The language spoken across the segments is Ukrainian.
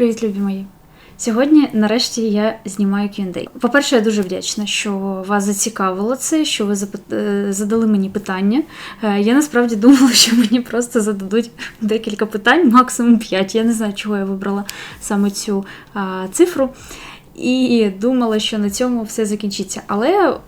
Привіт, любі мої! Сьогодні, нарешті, я знімаю Q&A. По-перше, я дуже вдячна, що вас зацікавило це, що ви е, задали мені питання. Е, Я насправді думала, що мені просто зададуть декілька питань, максимум 5. Я не знаю, чого я вибрала саме цю цифру. І думала, що на цьому все закінчиться. Але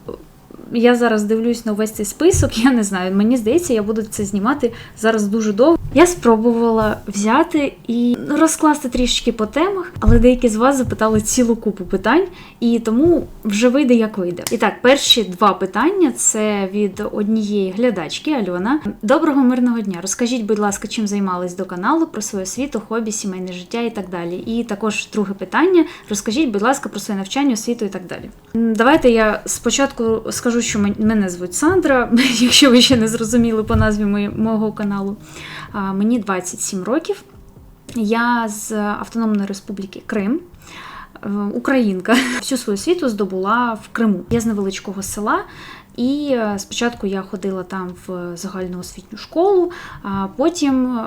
я зараз дивлюсь на весь цей список, я не знаю. Мені здається, я буду це знімати зараз дуже довго. Я спробувала взяти і розкласти трішечки по темах, але деякі з вас запитали цілу купу питань, і тому вже вийде як вийде. І так, перші два питання це від однієї глядачки Альона. Доброго мирного дня. Розкажіть, будь ласка, чим займались до каналу, про свою освіту, хобі, сімейне життя і так далі. І також друге питання: розкажіть, будь ласка, про своє навчання, освіту і так далі. Давайте я спочатку скажу, що мене звуть Сандра, якщо ви ще не зрозуміли по назві мого каналу. Мені 27 років. Я з Автономної Республіки Крим. е, Українка всю свою освіту здобула в Криму. Я з невеличкого села, і е, спочатку я ходила там в загальну освітню школу, а потім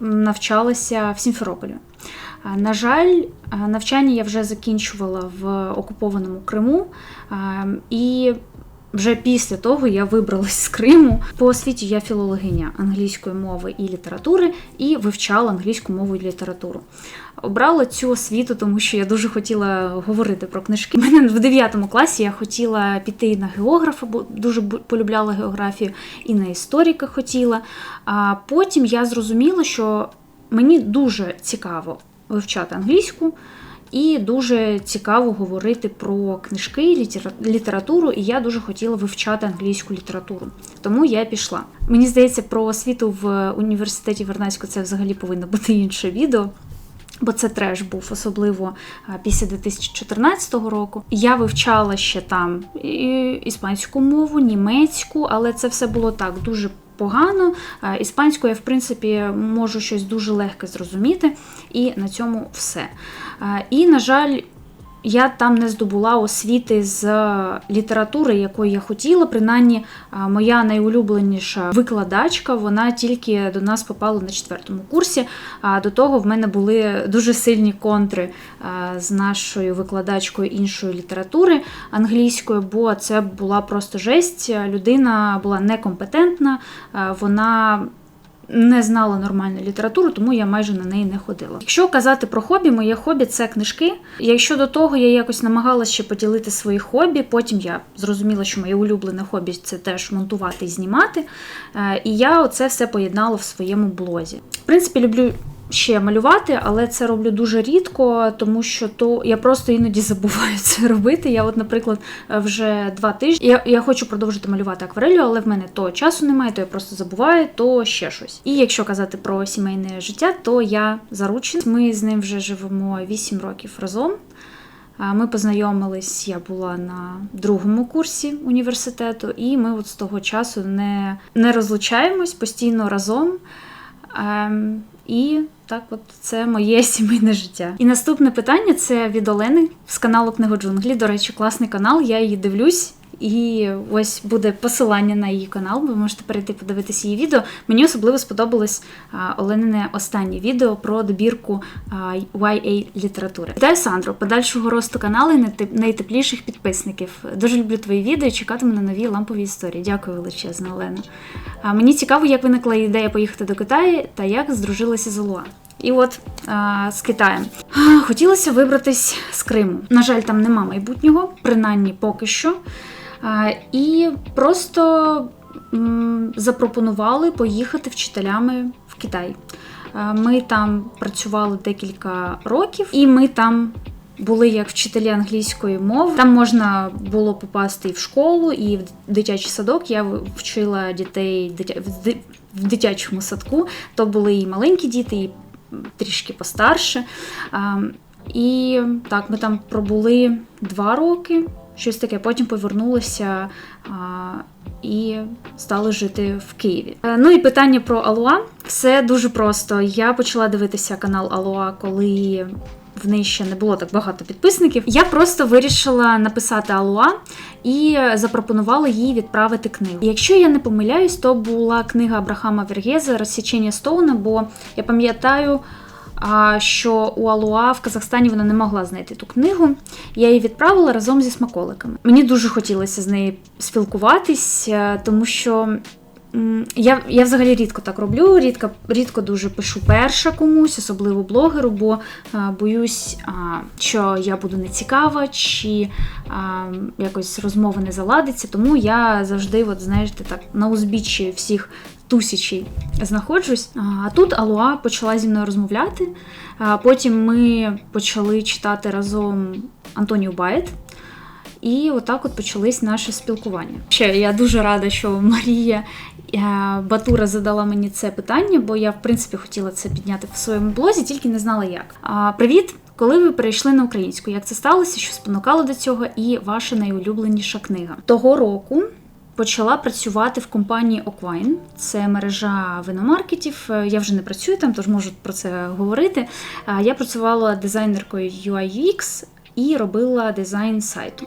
навчалася в Сімферополі. На жаль, навчання я вже закінчувала в окупованому Криму, і вже після того я вибралась з Криму. По освіті я філологиня англійської мови і літератури і вивчала англійську мову і літературу. Обрала цю освіту, тому що я дуже хотіла говорити про книжки. Мене в 9 класі я хотіла піти на географа, бо дуже полюбляла географію, і на історика хотіла. А потім я зрозуміла, що мені дуже цікаво вивчати англійську. І дуже цікаво говорити про книжки, літера- літературу, і я дуже хотіла вивчати англійську літературу. Тому я пішла. Мені здається, про освіту в університеті Вернадського це взагалі повинно бути інше відео. Бо це треш був, особливо після 2014 року. Я вивчала ще там іспанську мову, німецьку, але це все було так дуже погано. Іспанською Іспанську я, в принципі, можу щось дуже легке зрозуміти, і на цьому все. І, на жаль, я там не здобула освіти з літератури, якої я хотіла. Принаймні, моя найулюбленіша викладачка, вона тільки до нас попала на четвертому курсі. А до того в мене були дуже сильні контри з нашою викладачкою іншої літератури англійської, бо це була просто жесть. Людина була некомпетентна, вона не знала нормальну літературу, тому я майже на неї не ходила. Якщо казати про хобі, моє хобі це книжки. Якщо до того я якось намагалася ще поділити свої хобі, потім я зрозуміла, що моє улюблене хобі це теж монтувати і знімати. Е, І я оце все поєднала в своєму блозі. В принципі, люблю. Ще малювати, але це роблю дуже рідко, тому що то я просто іноді забуваю це робити. Я, от, наприклад, вже два тижні я, я хочу продовжити малювати акварелью, але в мене то часу немає, то я просто забуваю, то ще щось. І якщо казати про сімейне життя, то я заручена. Ми з ним вже живемо 8 років разом. Ми познайомились, я була на другому курсі університету, і ми от з того часу не, не розлучаємось постійно разом. Ем, і так, от це моє сімейне життя. І наступне питання це від Олени з каналу Книгоджунглі. До речі, класний канал, я її дивлюсь. І ось буде посилання на її канал. Ви можете перейти подивитися її відео. Мені особливо сподобалось Оленине останнє відео про добірку YA літератури. Вітаю, Сандро, подальшого росту каналу і найтепліших підписників. Дуже люблю твої відео і чекатиму на нові лампові історії. Дякую величезно, Олена. Мені цікаво, як виникла ідея поїхати до Китаю та як здружилася з Олуа. І от а, з Китаєм. Хотілося вибратись з Криму. На жаль, там нема майбутнього, принаймні поки що. І просто запропонували поїхати вчителями в Китай. Ми там працювали декілька років, і ми там були як вчителі англійської мови. Там можна було попасти і в школу, і в дитячий садок. Я вчила дітей в дитячому садку. То були і маленькі діти, і трішки постарше. І так, ми там пробули два роки, щось таке. Потім повернулися а, і стали жити в Києві. Е, Ну і питання про Алуа. Все дуже просто. Я почала дивитися канал Алуа, коли. В неї ще не було так багато підписників. Я просто вирішила написати Алуа і запропонувала їй відправити книгу. Якщо я не помиляюсь, то була книга Абрахама Вергеза Розсічення Стоуна, бо я пам'ятаю, що у Алуа в Казахстані вона не могла знайти ту книгу. Я її відправила разом зі смаколиками. Мені дуже хотілося з нею спілкуватись, е, тому що. Я, я взагалі рідко так роблю, рідко, рідко дуже пишу перша комусь, особливо блогеру, бо а, боюсь, а, що я буду нецікава, чи а, якось розмова не заладиться. Тому я завжди, от, знаєте, так, на узбіччі всіх тусячей знаходжусь. А тут Алуа почала зі мною розмовляти. Потім ми почали читати разом Антонію Байт. І отак от почались наше спілкування. Ще я дуже рада, що Марія е, Батура задала мені це питання, бо я в принципі хотіла це підняти в своєму блозі, тільки не знала як. Привіт! Коли ви перейшли на українську, як це сталося, що спонукало до цього, і ваша найулюбленіша книга того року. Почала працювати в компанії Оквайн. Це мережа виномаркетів. Е, Я вже не працюю там, тож можу про це говорити. Я працювала дизайнеркою UI і робила дизайн сайту.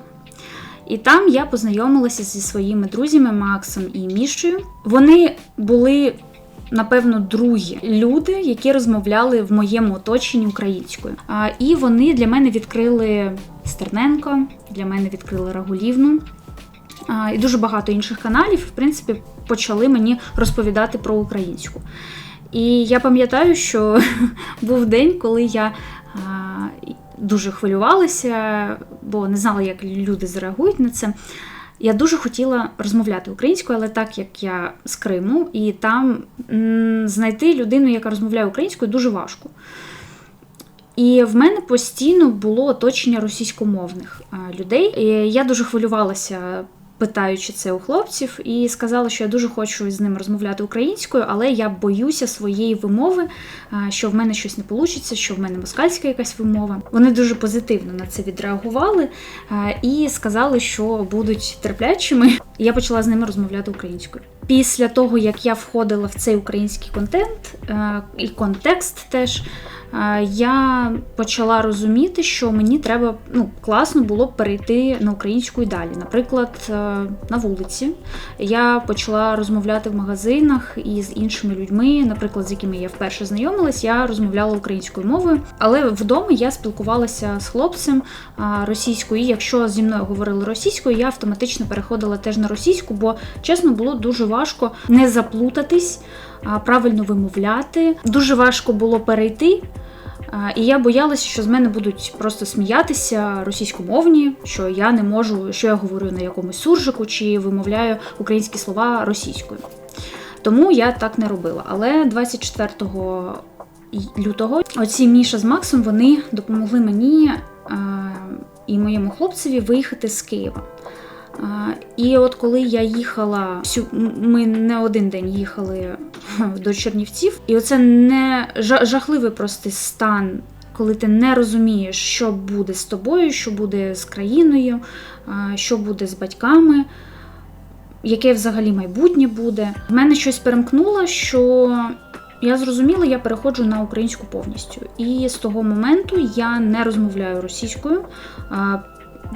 І там я познайомилася зі своїми друзями Максом і Мішою. Вони були, напевно, другі люди, які розмовляли в моєму оточенні українською. І вони для мене відкрили Стерненко, для мене відкрили Рагулівну. І дуже багато інших каналів, в принципі, почали мені розповідати про українську. І я пам'ятаю, що був день, коли я дуже хвилювалася, бо не знала, як люди зреагують на це. Я дуже хотіла розмовляти українською, але так як я з Криму, і там знайти людину, яка розмовляє українською, дуже важко. І в мене постійно було оточення російськомовних людей. І я дуже хвилювалася, питаючи це у хлопців, і сказала, що я дуже хочу з ним розмовляти українською, але я боюся своєї вимови, що в мене щось не вийде, що в мене москальська якась вимова. Вони дуже позитивно на це відреагували і сказали, що будуть терплячими. Я почала з ними розмовляти українською. Після того, як я входила в цей український контент і контекст теж. Е, Я почала розуміти, що мені треба ну класно було б перейти на українську і далі. Наприклад, е, на вулиці я почала розмовляти в магазинах із іншими людьми, наприклад, з якими я вперше знайомилась, я розмовляла українською мовою, але вдома я спілкувалася з хлопцем російською. І якщо зі мною говорили російською, я автоматично переходила теж на російську, бо чесно було дуже важко не заплутатись, правильно вимовляти. Дуже важко було перейти. І я боялася, що з мене будуть просто сміятися російськомовні, що я не можу, що я говорю на якомусь суржику чи вимовляю українські слова російською. Тому я так не робила. Але 24 лютого оці Міша з Максом вони допомогли мені і моєму хлопцеві виїхати з Києва. І от коли я їхала, ми не один день їхали до Чернівців, і оце не жахливий просто стан, коли ти не розумієш, що буде з тобою, що буде з країною, що буде з батьками, яке взагалі майбутнє буде. В мене щось перемкнуло, що я зрозуміла, я переходжу на українську повністю. І з того моменту я не розмовляю російською.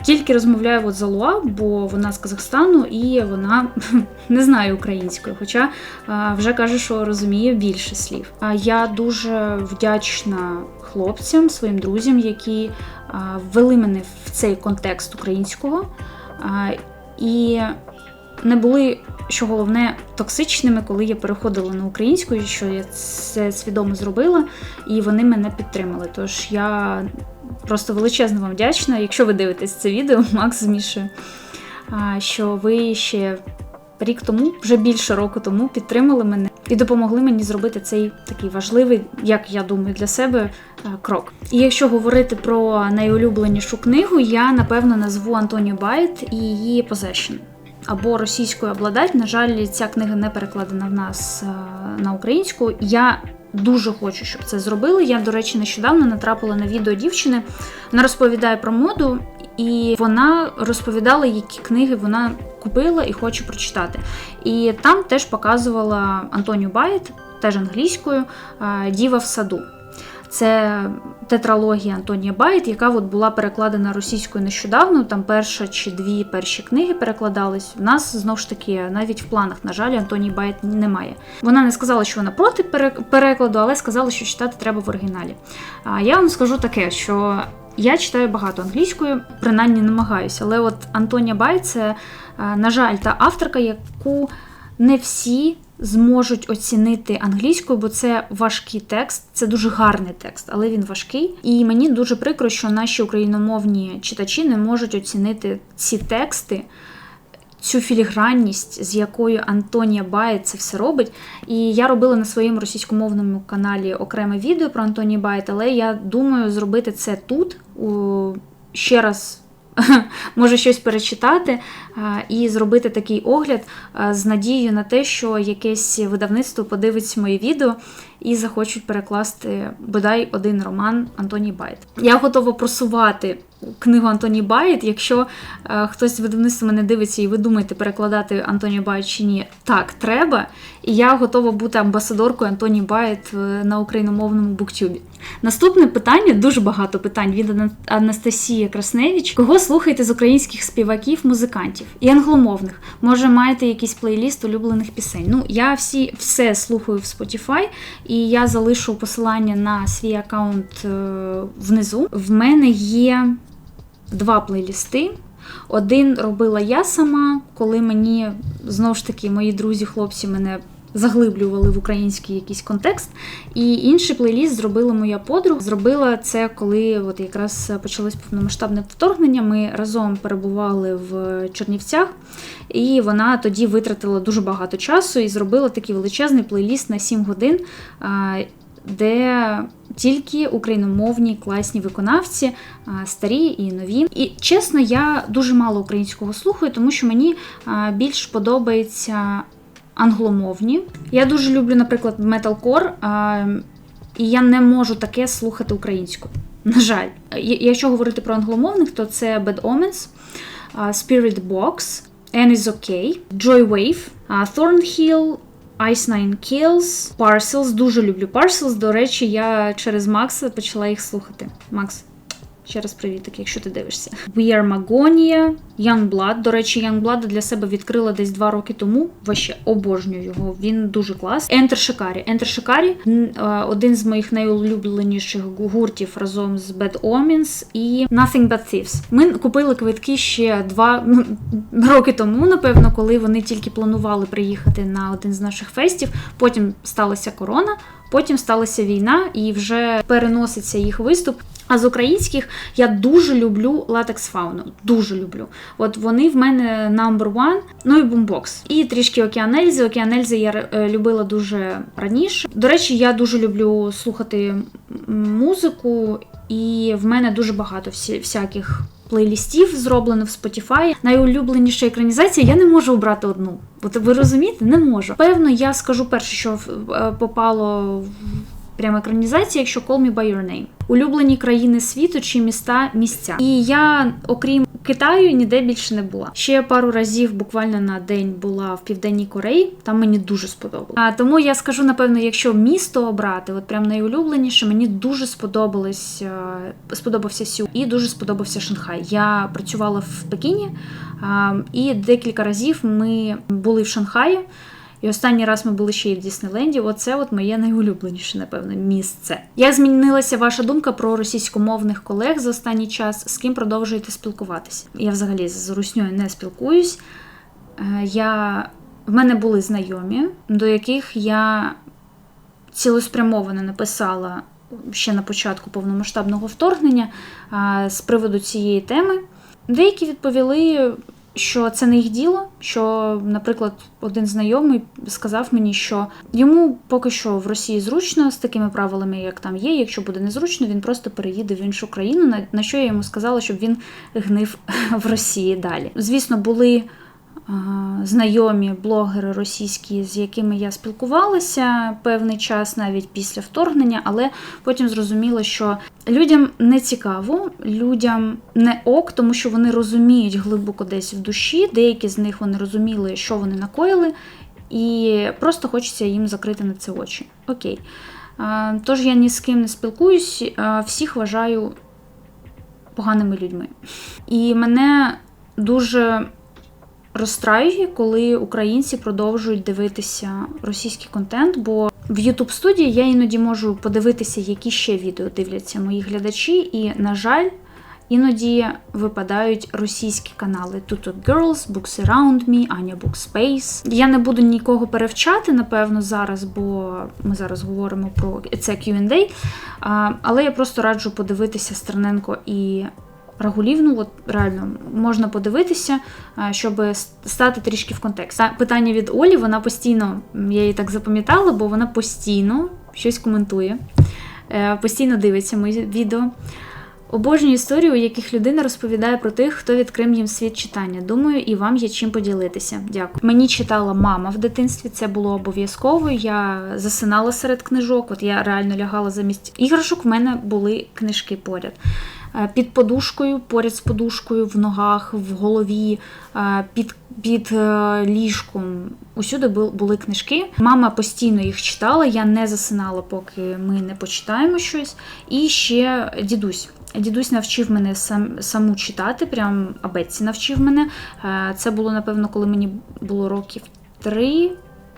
Тільки розмовляю от з Алуа, бо вона з Казахстану і вона не знає української, хоча вже каже, що розуміє більше слів. А я дуже вдячна хлопцям, своїм друзям, які ввели мене в цей контекст українського. І не були, що головне, токсичними, коли я переходила на українську, що я це свідомо зробила, і вони мене підтримали. Тож я просто величезно вам вдячна, якщо ви дивитесь це відео, Макс з що ви ще рік тому, вже більше року тому, підтримали мене і допомогли мені зробити цей такий важливий, як я думаю, для себе крок. І якщо говорити про найулюбленішу книгу, я напевно назву Антонію Байт і її Possession. Або російською обладать. На жаль, ця книга не перекладена в нас е, на українську. Я дуже хочу, щоб це зробили. Я, до речі, нещодавно натрапила на відео дівчини. Вона розповідає про моду, і вона розповідала, які книги вона купила і хоче прочитати. І там теж показувала Антонію Байт, теж англійською, е, Діва в саду. Це тетралогія Антонія Байт, яка от була перекладена російською нещодавно. Там перша чи дві перші книги перекладались. У нас знову ж таки навіть в планах, на жаль, Антонії Байт немає. Вона не сказала, що вона проти перекладу, але сказала, що читати треба в оригіналі. А я вам скажу таке, що. Я читаю багато англійською, принаймні намагаюся, але от Антонія Бай це, на жаль, та авторка, яку не всі зможуть оцінити англійською, бо це важкий текст, це дуже гарний текст, але він важкий. І мені дуже прикро, що наші україномовні читачі не можуть оцінити ці тексти. Цю філігранність, з якою Антонія Байт це все робить. І я робила на своєму російськомовному каналі окреме відео про Антонію Байт, але я думаю зробити це тут, ще раз може щось перечитати і зробити такий огляд з надією на те, що якесь видавництво подивиться моє відео і захочуть перекласти бодай один роман Антоній Байт. Я готова просувати книгу Антоні Байт. Якщо е, хтось з видавництва мене дивиться, і ви думаєте перекладати Антоні Байт чи ні, так, треба. І я готова бути амбасадоркою Антоні Байт е, на україномовному буктюбі. Наступне питання дуже багато питань від Анастасії Красневич. Кого слухаєте з українських співаків, музикантів і англомовних? Може, маєте якийсь плейліст улюблених пісень? Ну, я всі все слухаю в Spotify, і я залишу посилання на свій аккаунт е, внизу. В мене є два плейлісти. Один робила я сама, коли мені знову ж таки мої друзі-хлопці мене заглиблювали в український якийсь контекст. І інший плейліст зробила моя подруга. Зробила це, коли от якраз почалось повномасштабне вторгнення. Ми разом перебували в Чернівцях, і вона тоді витратила дуже багато часу і зробила такий величезний плейліст на 7 годин. Де тільки україномовні класні виконавці, старі і нові. І чесно, я дуже мало українського слухаю, тому що мені більш подобається англомовні. Я дуже люблю, наприклад, металкор, і я не можу таке слухати українською. На жаль, якщо говорити про англомовних, то це Bad Omens, Spirit Box, Anne is OK, Joy Wave, Thornhill, Ice Nine Kills, Parcels. Дуже люблю Parcels. До речі, я через Макса почала їх слухати. Макс, Ще раз привітик, якщо ти дивишся. We Are Magonia, Youngblood. До речі, Youngblood для себе відкрила десь два роки тому. Ваще обожнюю його. Він дуже клас. Enter Shikari. Enter Shikari – один з моїх найулюбленіших гуртів разом з Bad Omens і Nothing But Thieves. Ми купили квитки ще два ну, роки тому, напевно, коли вони тільки планували приїхати на один з наших фестів. Потім сталася корона. Потім сталася війна і вже переноситься їх виступ. А з українських я дуже люблю латекс фауну. Дуже люблю. От вони в мене number one, ну і бумбокс. І трішки океанельзи. Океанельзи я е, любила дуже раніше. До речі, я дуже люблю слухати музику, і в мене дуже багато всі, всяких. Плейлістів зроблено в Spotify. Найулюбленіша екранізація я не можу обрати одну. От ви розумієте, не можу. Певно, я скажу перше, що е, попало в прям екранізація, якщо Call Me By Your Name. Улюблені країни світу чи міста місця. І я, окрім Китаю, ніде більше не була. Ще пару разів, буквально на день, була в Південній Кореї. Там мені дуже сподобалось. А тому я скажу, напевно, якщо місто обрати, от прям найулюбленіше, мені дуже сподобалось, е, сподобався Сю і дуже сподобався Шанхай. Я працювала в Пекіні, і декілька разів ми були в Шанхаї. І останній раз ми були ще й в Діснейленді. Оце от моє найулюбленіше, напевно, місце. Як змінилася ваша думка про російськомовних колег за останній час? З ким продовжуєте спілкуватися? Я взагалі з русньою не спілкуюсь. Е, я... В мене були знайомі, до яких я цілеспрямовано написала ще на початку повномасштабного вторгнення з приводу цієї теми. Деякі відповіли що це не їх діло. Що, наприклад, один знайомий сказав мені, що йому поки що в Росії зручно з такими правилами, як там є. Якщо буде незручно, він просто переїде в іншу країну. На що я йому сказала, щоб він гнив в Росії далі. Звісно, були знайомі блогери російські, з якими я спілкувалася певний час, навіть після вторгнення, але потім зрозуміло, що людям не цікаво, людям не ок, тому що вони розуміють глибоко десь в душі. Деякі з них вони розуміли, що вони накоїли, і просто хочеться їм закрити на це очі. Окей. Тож я ні з ким не спілкуюсь, всіх вважаю поганими людьми. І мене дуже розстраює, коли українці продовжують дивитися російський контент, бо в youtube студії я іноді можу подивитися, які ще відео дивляться мої глядачі, і, на жаль, іноді випадають російські канали. Тут Girls, Books Around Me, Аня Bookspace. Я не буду нікого перевчати, напевно, зараз, бо ми зараз говоримо про це Q&A, але я просто раджу подивитися Стерненко і Рагулівну, от реально можна подивитися, щоб стати трішки в контекст. Питання від Олі, вона постійно, я її так запам'ятала, бо вона постійно щось коментує, е, постійно дивиться мої відео. Обожнюю історії, у яких людина розповідає про тих, хто відкрив їм світ читання. Думаю, і вам є чим поділитися. Дякую. Мені читала мама в дитинстві, це було обов'язково. Я засинала серед книжок. От я реально лягала замість іграшок. В мене були книжки поряд. Е, Під подушкою, поряд з подушкою, в ногах, в голові, е, під, під е, ліжком. Усюди бу- були книжки. Мама постійно їх читала. Я не засинала, поки ми не почитаємо щось. І ще дідусь. Дідусь навчив мене сам, саму читати, прям абетці навчив мене. Це було, напевно, коли мені було років три.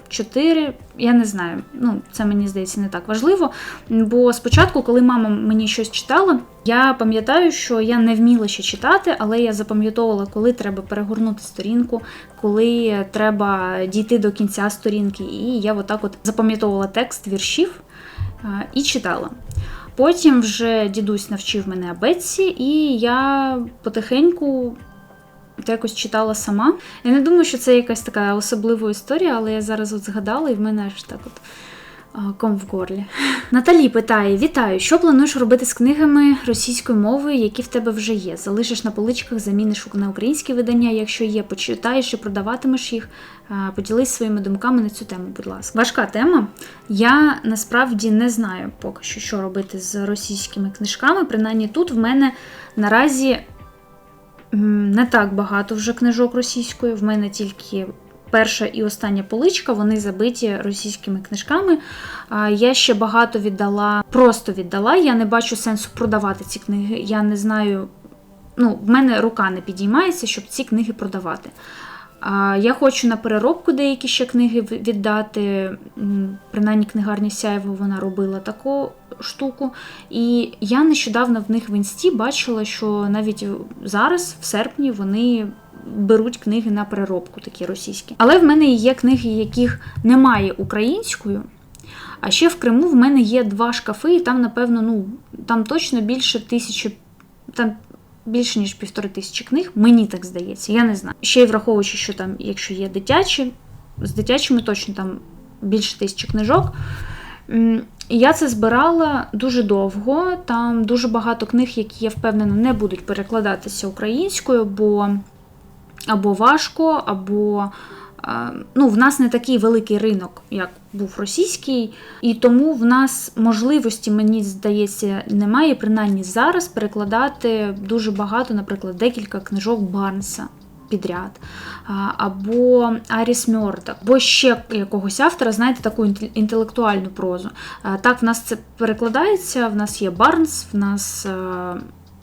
Чотири, я не знаю. Ну, це мені здається не так важливо. Бо спочатку, коли мама мені щось читала, я пам'ятаю, що я не вміла ще читати, але я запам'ятовувала, коли треба перегорнути сторінку, коли треба дійти до кінця сторінки. І я отак от запам'ятовувала текст віршів і читала. Потім вже дідусь навчив мене абетці, і я потихеньку то якось читала сама. Я не думаю, що це якась така особлива історія, але я зараз от згадала, і в мене аж так от ком в горлі. Наталі питає: Вітаю! Що плануєш робити з книгами російською мовою, які в тебе вже є? Залишиш на поличках, заміниш на українські видання, якщо є, почитаєш і продаватимеш їх. Поділись своїми думками на цю тему, будь ласка. Важка тема. Я насправді не знаю поки що, що робити з російськими книжками. Принаймні тут в мене наразі не так багато вже книжок російською. В мене тільки перша і остання поличка, вони забиті російськими книжками. Я ще багато віддала, просто віддала. Я не бачу сенсу продавати ці книги. Я не знаю. Ну, в мене рука не підіймається, щоб ці книги продавати. Я хочу на переробку деякі ще книги віддати. Принаймні книгарня Сяєво вона робила таку штуку. І я нещодавно в них в інсті бачила, що навіть зараз, в серпні, вони беруть книги на переробку, такі російські. Але в мене є книги, яких немає українською. А ще в Криму в мене є два шкафи, і там, напевно, ну там точно більше тисячі, там більше ніж півтори тисячі книг. Мені так здається, я не знаю. Ще й враховуючи, що там, якщо є дитячі, з дитячими точно там більше тисячі книжок. І Я це збирала дуже довго. Там дуже багато книг, які я впевнена не будуть перекладатися українською, бо або важко, або е, ну, в нас не такий великий ринок, як був російський, і тому в нас можливості, мені здається, немає, принаймні зараз перекладати дуже багато, наприклад, декілька книжок Барнса. Підряд, або Аріс Мьордак, або ще якогось автора, знаєте, таку інтелектуальну прозу. Так, в нас це перекладається, в нас є Барнс, в нас е,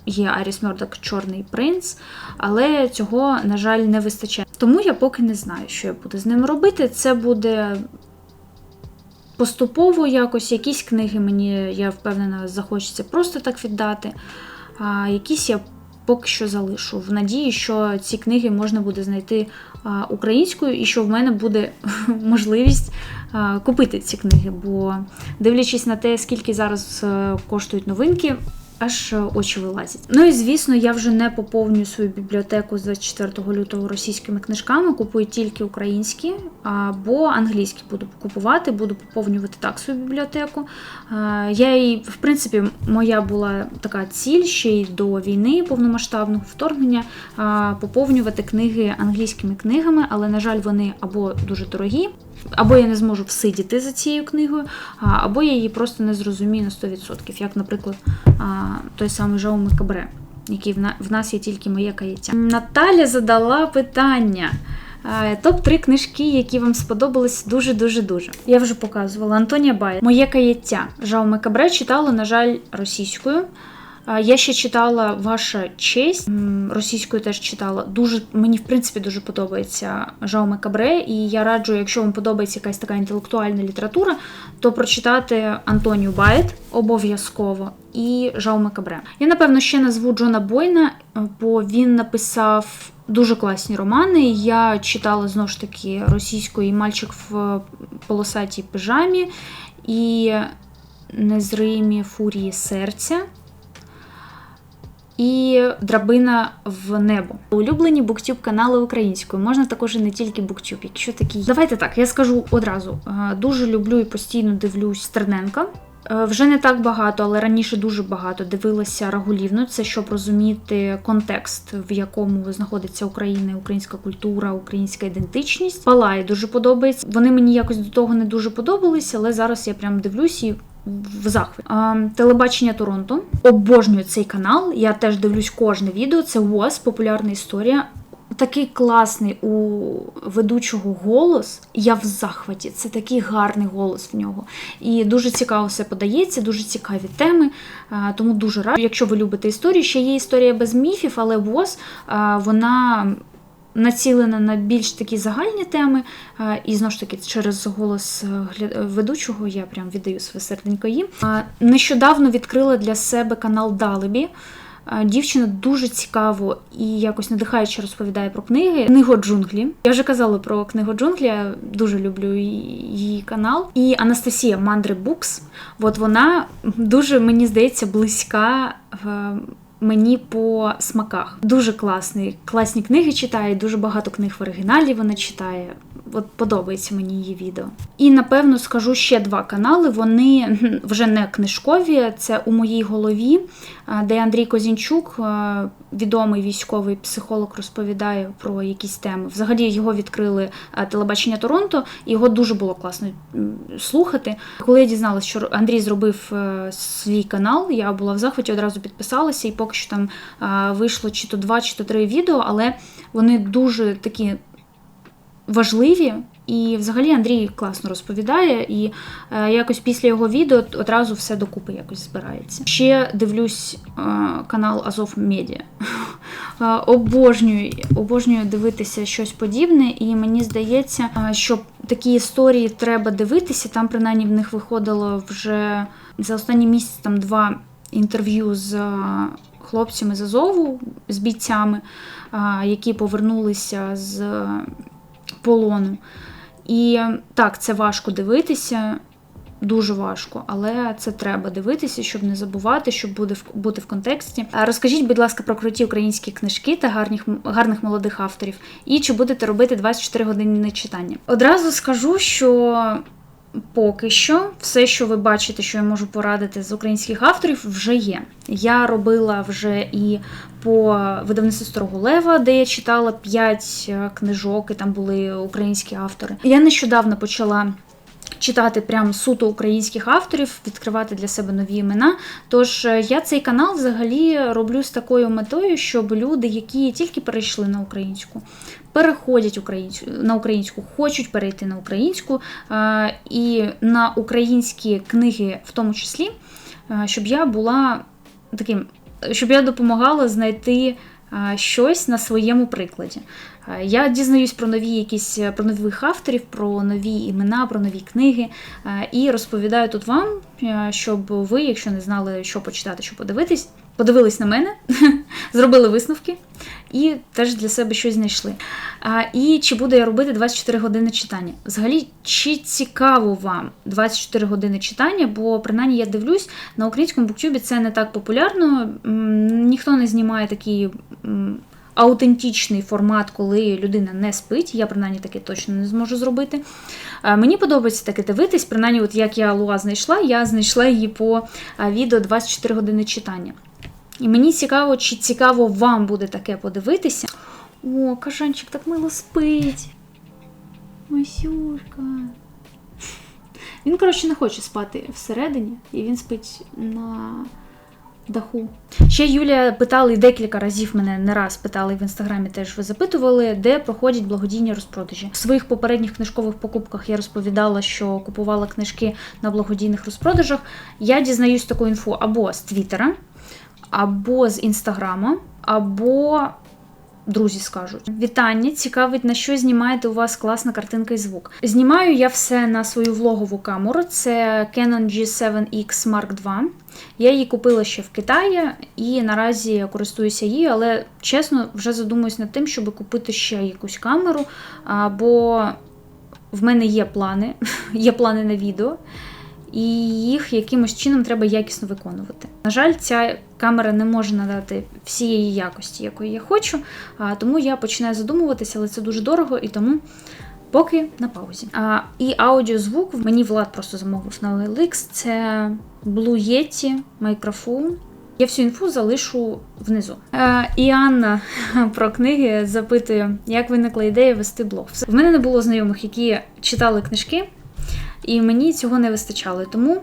є Аріс Мьордак Чорний принц, але цього, на жаль, не вистачає. Тому я поки не знаю, що я буду з ним робити. Це буде поступово якось. Якісь книги мені, я впевнена, захочеться просто так віддати. А якісь я поки що залишу. В надії, що ці книги можна буде знайти українською, і що в мене буде можливість купити ці книги. Бо дивлячись на те, скільки зараз е, коштують новинки, аж е, очі вилазять. Ну і звісно, я вже не поповнюю свою бібліотеку з 24 лютого російськими книжками, купую тільки українські або англійські буду купувати, буду поповнювати так свою бібліотеку. Е, Я і, в принципі, моя була така ціль ще й до війни повномасштабного вторгнення е, поповнювати книги англійськими книгами, але, на жаль, вони або дуже дорогі, або я не зможу всидіти за цією книгою, або я її просто не зрозумію на 100%, як, наприклад, той самий Жауме Кабре, який в, на, в нас є тільки моє каяття. Наталя задала питання. Е, Топ-3 книжки, які вам сподобались дуже-дуже дуже. Я вже показувала Антонія Бай. Моє каяття. Жауме Кабре читала, на жаль, російською. Е, Я ще читала Ваша честь російською теж читала. Дуже мені в принципі дуже подобається Жауме Кабре, і я раджу, якщо вам подобається якась така інтелектуальна література, то прочитати Антонію Байт обов'язково і Жауме Кабре. Я напевно ще назву Джона Бойна, е, бо він написав. Дуже класні романи. Я читала знову ж таки російською мальчик в полосатій пижамі і незримі фурії серця і драбина в небо. Улюблені буктюб канали українською. Можна також і не тільки буктюб, якщо такі. Давайте так, я скажу одразу. Е, Дуже люблю і постійно дивлюсь Стерненка. Е, Вже не так багато, але раніше дуже багато дивилася Рагулівну. Це щоб розуміти контекст, в якому знаходиться Україна, українська культура, українська ідентичність. Палай дуже подобається. Вони мені якось до того не дуже подобалися, але зараз я прям дивлюсь і в захваті. Телебачення Торонто. Обожнюю цей канал. Я теж дивлюсь кожне відео. Це УОС, популярна історія. Такий класний у ведучого голос. Я в захваті. Це такий гарний голос в нього. І дуже цікаво все подається, дуже цікаві теми. Тому дуже раджу. Якщо ви любите історію, ще є історія без міфів, але ВОЗ вона націлена на більш такі загальні теми. І знову ж таки, через голос е, ведучого я прям віддаю своє серденько їм. Нещодавно відкрила для себе канал Далебі. Дівчина дуже цікаво і якось надихаюче розповідає про книги. Книго джунглі. Я вже казала про книгу джунглі, дуже люблю її канал. І Анастасія Мандри Букс. От вона дуже, мені здається, близька. Мені по смаках дуже класний, класні книги читає, дуже багато книг в оригіналі вона читає. От подобається мені її відео. І напевно скажу ще два канали. Вони вже не книжкові. Це у моїй голові, де Андрій Козінчук, відомий військовий психолог, розповідає про якісь теми. Взагалі його відкрили телебачення Торонто, його дуже було класно слухати. Коли я дізналася, що Андрій зробив е, свій канал, я була в захваті, одразу підписалася, і поки що там вийшло чи то два, чи то три відео, але вони дуже такі важливі. І взагалі Андрій класно розповідає, і е, якось після його відео одразу все докупи якось збирається. Ще дивлюсь е, канал Азов Медіа. Е, обожнюю, обожнюю дивитися щось подібне, і мені здається, е, що такі історії треба дивитися. Там принаймні в них виходило вже за останній місяць там два інтерв'ю з е, хлопцями з Азову, з бійцями, е, які повернулися з полону. І так, це важко дивитися, дуже важко, але це треба дивитися, щоб не забувати, щоб буде в- бути в контексті. Розкажіть, будь ласка, про круті українські книжки та гарних, гарних молодих авторів. І чи будете робити 24 години читання? Одразу скажу, що. Поки що, все, що ви бачите, що я можу порадити з українських авторів, вже є. Я робила вже і по видавництву Старого Лева, де я читала 5 книжок, і там були українські автори. Я нещодавно почала читати прям суто українських авторів, відкривати для себе нові імена. Тож е, я цей канал взагалі роблю з такою метою, щоб люди, які тільки перейшли на українську, переходять на українську, хочуть перейти на українську е, і на українські книги, в тому числі, е, щоб я була таким, щоб я допомагала знайти е, щось на своєму прикладі. Я дізнаюсь про нові якісь про нових авторів, про нові імена, про нові книги і розповідаю тут вам, щоб ви, якщо не знали, що почитати, що подивитись, подивились на мене, зробили висновки і теж для себе щось знайшли. А, і чи буду я робити 24 години читання? Взагалі, чи цікаво вам 24 години читання? Бо принаймні я дивлюсь, на українському буктюбі це не так популярно. Ніхто не знімає такий. Аутентичний формат, коли людина не спить, я принаймні таке точно не зможу зробити. Мені подобається таке дивитись, принаймні, от як я Луа знайшла, я знайшла її по відео 24 години читання. І мені цікаво, чи цікаво вам буде таке подивитися. О, кажанчик так мило спить. Масюшка. Він, коротше, не хоче спати всередині, і він спить на даху. Ще Юлія питала декілька разів мене не раз питали в інстаграмі. Теж ви запитували, де проходять благодійні розпродажі. В своїх попередніх книжкових покупках я розповідала, що купувала книжки на благодійних розпродажах. Я дізнаюсь таку інфу або з Твіттера, або з інстаграма, або друзі скажуть. Вітання, цікавить, на що знімаєте у вас класна картинка і звук. Знімаю я все на свою влогову камеру. Це Canon G7X Mark II. Я її купила ще в Китаї і наразі користуюся її, але чесно, вже задумуюсь над тим, щоб купити ще якусь камеру. а, Бо в мене є плани, є плани на відео, і їх якимось чином треба якісно виконувати. На жаль, ця камера не може надати всієї якості, якої я хочу, а, тому я починаю задумуватися, але це дуже дорого і тому. Поки на паузі. А, і аудіозвук мені Влад просто замовив на OLX. Це Blue Yeti мікрофон. Я всю інфу залишу внизу. Е, і Анна про книги запитує, як виникла ідея вести блог. В мене не було знайомих, які читали книжки, і мені цього не вистачало. Тому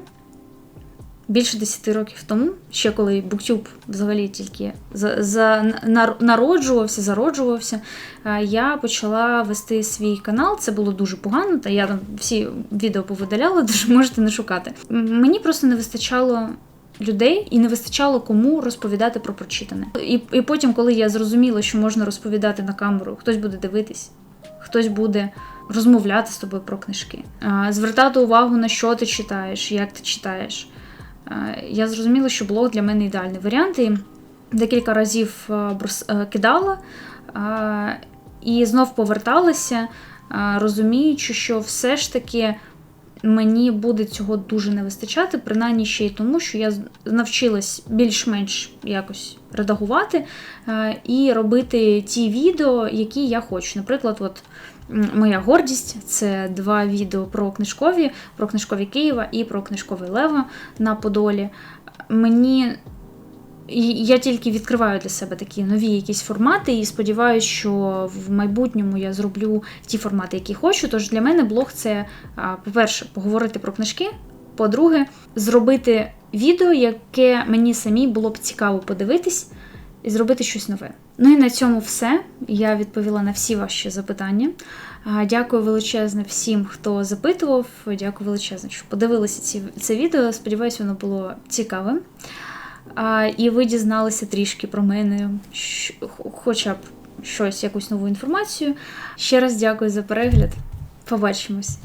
більше 10 років тому, ще коли BookTube взагалі тільки за, за, нар- народжувався, зароджувався, е, я почала вести свій канал. Це було дуже погано, та я там всі відео повидаляла, тож можете не шукати. Мені просто не вистачало. Людей і не вистачало кому розповідати про прочитане. І, і потім, коли я зрозуміла, що можна розповідати на камеру, хтось буде дивитись, хтось буде розмовляти з тобою про книжки, звертати увагу на що ти читаєш, як ти читаєш. Я зрозуміла, що блог для мене ідеальний варіант. І декілька разів кидала і знов поверталася, розуміючи, що все ж таки мені буде цього дуже не вистачати, принаймні ще й тому, що я навчилась більш-менш якось редагувати е, і робити ті відео, які я хочу. Наприклад, от моя гордість це два відео про книжкові, про книжкові Києва і про книжковий Лева на Подолі. Мені я тільки відкриваю для себе такі нові якісь формати, і сподіваюся, що в майбутньому я зроблю ті формати, які хочу. Тож для мене блог це, по-перше, поговорити про книжки. По-друге, зробити відео, яке мені самій було б цікаво подивитись, і зробити щось нове. Ну і на цьому все. Я відповіла на всі ваші запитання. Дякую величезне всім, хто запитував. Дякую величезне, що подивилися це відео. Сподіваюсь, воно було цікавим. А, і ви дізналися трішки про мене, хоча б щось, якусь нову інформацію. Ще раз дякую за перегляд. Побачимось!